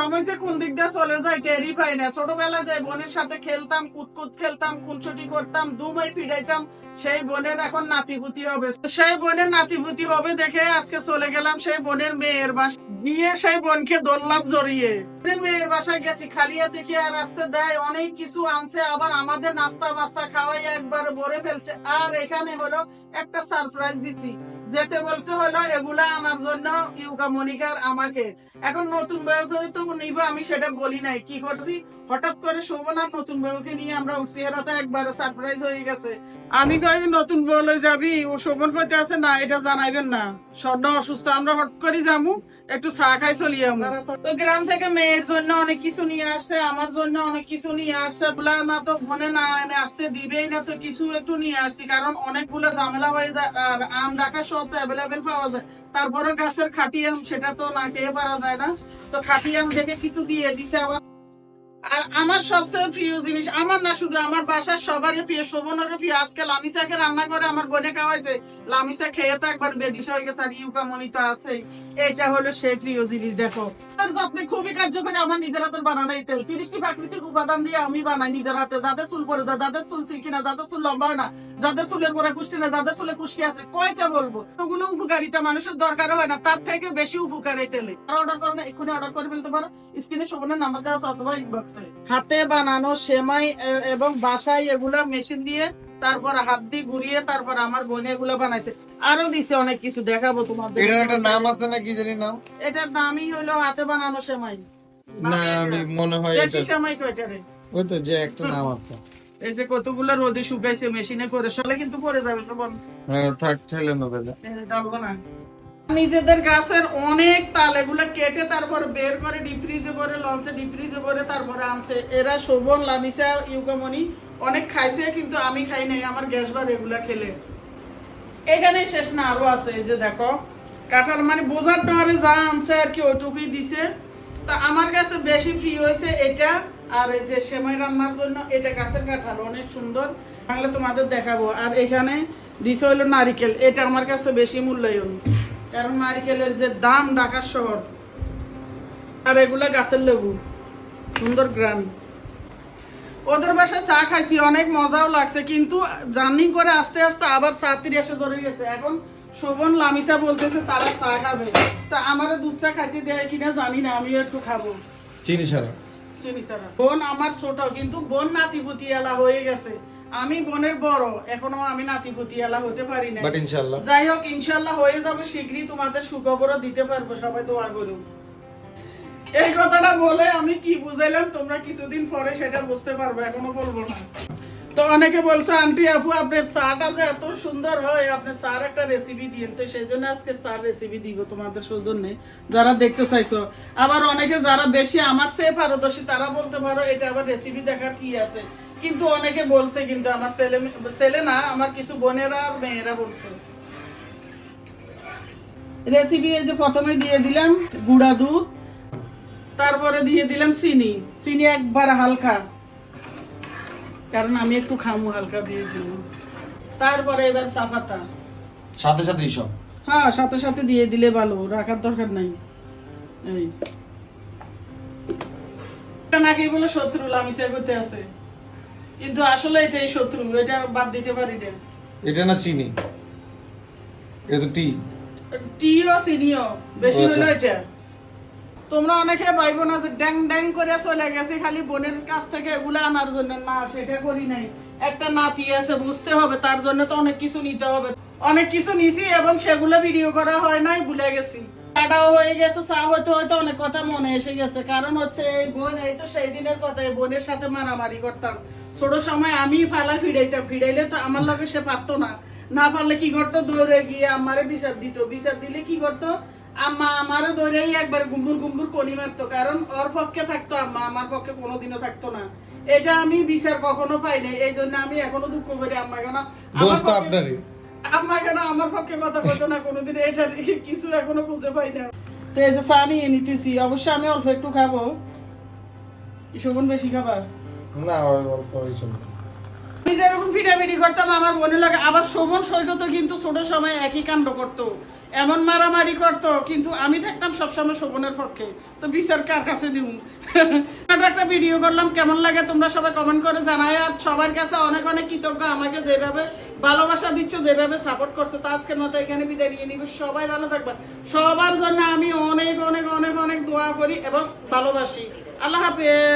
সময় কোন দিক দিয়ে চলে যায় টেরই পাই না। ছোটবেলায় যে বোনের সাথে খেলতাম, কুতকুত খেলতাম খুনছুটি করতাম, দুমাই পিড়াইতাম সেই বোনের এখন নাতিপুতি হবে। সেই বোনের নাতিপুতি হবে দেখে আজকে চলে গেলাম সেই বোনের মেয়ের বাস গিয়ে সেই বোনকে দোল্লাম জড়িয়ে। মেয়ের বাসায় গেছি, খালিয়া থেকে আর আসতে দেয়, অনেক কিছু আনছে, আবার আমাদের নাস্তা বাস্তা খাওয়াই একবার ভরে ফেলছে। আর এখানে হলো একটা সারপ্রাইজ দিছি। যেতে বলছে হলো, এগুলা আনার জন্য ইউকা মনিকার আমাকে। এখন নতুন বউকে তো নিব আমি, সেটা বলি নাই। কি করছি? হঠাৎ করে শোভনার নতুন বউকে নিয়ে আমরা উঠছি, এরা তো একবারে সারপ্রাইজ হয়ে গেছে। আমি কই, নতুন বউ লই যাবি? ও শোভন কইতে আছে, না, এটা জানাইবেন না। স্বর্ণ অসুস্থ, আমরা হট করে যামু, একটু চা খাই চলি যাব তো গ্রাম থেকে মেয়ের জন্য অনেক কিছু নিয়ে আসছে, আমার জন্য অনেক কিছু নিয়ে আসছে। বলা না তো মনে না এনে আসতে দিবেই না তো, কিছু একটু নিয়ে আসছি, কারণ অনেকগুলো ঝামেলা হয়ে যায়, আর আম ডাকা তো অ্যাভেলেবেল পাওয়া যায়। তারপরে গাছের খাটিয়াম সেটা তো না খেয়ে পারা যায় না। তো খাটিয়াম দেখে কিছু দিয়ে দিছে আবার। আর আমার সবচেয়ে প্রিয় জিনিস, আমার না শুধু, আমার বাসার প্রিয় প্রিয়। আজকে লামিসাকে রান্না করে আমার বোনে খাওয়াইছে। লামিসা খেয়ে তো একবার বেদিশা হয়ে গেছে, আর ইউকামনি তো আছে এটা হলো প্রিয় জিনিস, দেখো। যত্নে খুবই কার্যকরী, আমার নিজের হাতের তেল। তিরিশটি প্রাকৃতিক উপাদান দিয়ে আমি বানাই নিজের হাতে। যাদের চুল পরে যাদের চুল যাদের চুল লম্বা না, যাদের চুলের পরে কুষ্টি না, যাদের চুলে কুষ্টি আছে, কয়টা বলব? ওগুলো উপকারিতা মানুষের দরকার হয় না, তার থেকে বেশি উপকার এই তেলে। অর্ডার করো না, এক্ষুনি অর্ডার করে ফেলতে পারো। স্ক্রিনে শোভনের নাম্বার দেওয়া অথবা ইনবক্সে হাতে বানানো সেমাই এবং বাসায় এগুলা মেশিন দিয়ে তারপর হাত দিয়ে ঘুরিয়ে তারপর আমার বোন এগুলো বানাইছে। আরও দিছে অনেক কিছু দেখাবো তোমাদের। এটার একটা নাম আছে না কি জানি নাম? এটার নামই হলো হাতে বানানো সেমাই। না আমি মনে হয় দেশি সেমাই কয়টারে ওই তো যে একটা নাম আছে। এই যে কতগুলো রোদে শুকাইছে মেশিনে করে সলে কিন্তু পরে যাবে সব হ্যাঁ, থাক ঠেলে নেবে। যা। ডালবো না। নিজেদের গাছের অনেক তাল এগুলো কেটে তারপর বের করে ডিপ ফ্রিজে করে লঞ্চে ডিপ ফ্রিজে করে তারপরে আনছে। এরা শোভন লামিসা ইউকামনি অনেক খাইছে কিন্তু আমি খাই নাই, আমার গ্যাস বার এগুলা খেলে। এখানে শেষ না, আরও আছে যে দেখো। কাঁঠাল মানে বোঝার ডরে যা আনছে আর কি ওইটুকুই দিছে। তা আমার কাছে বেশি প্রিয় হয়েছে এটা আর এই যে সেমাই রান্নার জন্য এটা গাছের কাঁঠাল, অনেক সুন্দর। বাংলা তোমাদের দেখাবো। আর এখানে দিছে হলো নারিকেল, এটা আমার কাছে বেশি মূল্যায়ন। কারণ নারিকেলের যে দাম ঢাকার শহর আর এগুলা গাছের লেবু সুন্দর গ্রাম। ওদের বাসায় চা খাইছি অনেক মজাও লাগছে কিন্তু জার্নি করে আস্তে আস্তে আবার চা এসে ধরে গেছে। এখন শোভন লামিসা বলতেছে তারা চা খাবে। তা আমারও দুধ চা খাইতে দেয় কিনা জানি না আমিও একটু খাব। চিনি ছাড়া। চিনি ছাড়া। বোন আমার ছোট কিন্তু বোন নাতিপুতি এলা হয়ে গেছে। আমি বোনের বড় এখনও আমি নাতিপুতি এলা হতে পারি না বাট ইনশাল্লাহ যাই হোক ইনশাল্লাহ হয়ে যাবে শীঘ্রই তোমাদের সুখবরও দিতে পারব সবাই দোয়া করুন। এই কথাটা বলে আমি কি বুঝাইলাম তোমরা কিছুদিন পরে সেটা বুঝতে পারবে এখনও বলব না। তো অনেকে বলছে আন্টি আপু আপনার চাটা যে এত সুন্দর হয় আপনি চার একটা রেসিপি দিন তো সেই জন্য আজকে চার রেসিপি দিব তোমাদের সৌজন্যে যারা দেখতে চাইছো। আবার অনেকে যারা বেশি আমার চেয়ে পারদর্শী তারা বলতে পারো এটা আবার রেসিপি দেখার কি আছে? কিন্তু অনেকে বলছে কিন্তু আমার ছেলে ছেলে না আমার কিছু বোনেরা আর মেয়েরা বলছে। রেসিপি এই যে প্রথমে দিয়ে দিলাম গুঁড়া দুধ তারপরে দিয়ে দিলাম চিনি। চিনি একবার হালকা কারণ আমি একটু খামু হালকা দিয়ে দিলাম। তারপরে এবার পাতা। সাথে সাথে সব হ্যাঁ সাথে সাথে দিয়ে দিলে ভালো রাখার দরকার নাই। এই। নাকি বলে শত্রু লামিসা করতে আছে। কিন্তু আসলে এটাই শত্রু এটা বাদ দিতে পারি না এটা না চিনি? এটা তো টি টিও সিনিও বেশি আচ্ছা। হলো এটা। তোমরা অনেকে পাইবো না যে ড্যাং ড্যাং করে চলে গেছে খালি বোনের কাছ থেকে এগুলো আনার জন্য। না সেটা করি নাই। একটা নাতি আছে বুঝতে হবে তার জন্য তো অনেক কিছু নিতে হবে। অনেক কিছু নিছি এবং সেগুলো ভিডিও করা হয় নাই ভুলে গেছি। চাটাও হয়ে গেছে চা হইতে হয়তো অনেক কথা মনে এসে গেছে। কারণ হচ্ছে এই বোন এই তো সেই দিনের কথা এই বোনের সাথে মারামারি করতাম। ছোট সময় আমি ফালা ফিরাইতাম। ফিরাইলে তো আমার লগে সে পারতো না। না পারলে কি করতো? দৌড়ে গিয়ে আমারে বিচার দিত। বিচার দিলে কি করতো? আম্মা আমারও দৌড়েই একবার গুম্বুর গুম্বুর কনি মারতো। কারণ ওর পক্ষে থাকতো আম্মা আমার পক্ষে কোনোদিনও থাকতো না। এটা আমি বিচার কখনো পাইনি এই জন্য আমি এখনও দুঃখ করি আম্মা কেন? আমার আম্মা কেন আমার পক্ষে কথা বলতো না? কোনোদিন এটা কিছু এখনও খুঁজে পাই না। তো এই যে চা নিয়ে নিতেছি, অবশ্যই আমি অল্প একটু খাব। শোভন বেশি খাবার। না, অল্প আমি যেরকম পিঠাপিঠি করতাম, আমার বোনের লাগে আবার শোভন সৈকত কিন্তু ছোট সময় একই কাণ্ড করতো। এমন মারামারি করতো, কিন্তু আমি থাকতাম সবসময় শোভনের পক্ষে। তো বিচার কার কাছে দিব একটা ভিডিও করলাম, কেমন লাগে তোমরা সবাই কমেন্ট করে জানাই আর সবার কাছে অনেক অনেক কৃতজ্ঞ আমাকে যেভাবে ভালোবাসা দিচ্ছ, যেভাবে সাপোর্ট করছ, তো আজকের মতো এখানে বিদায় নিয়ে নিব। সবাই ভালো থাকবে। সবার জন্য আমি অনেক অনেক অনেক অনেক দোয়া করি এবং ভালোবাসি। আল্লাহ হাফেজ।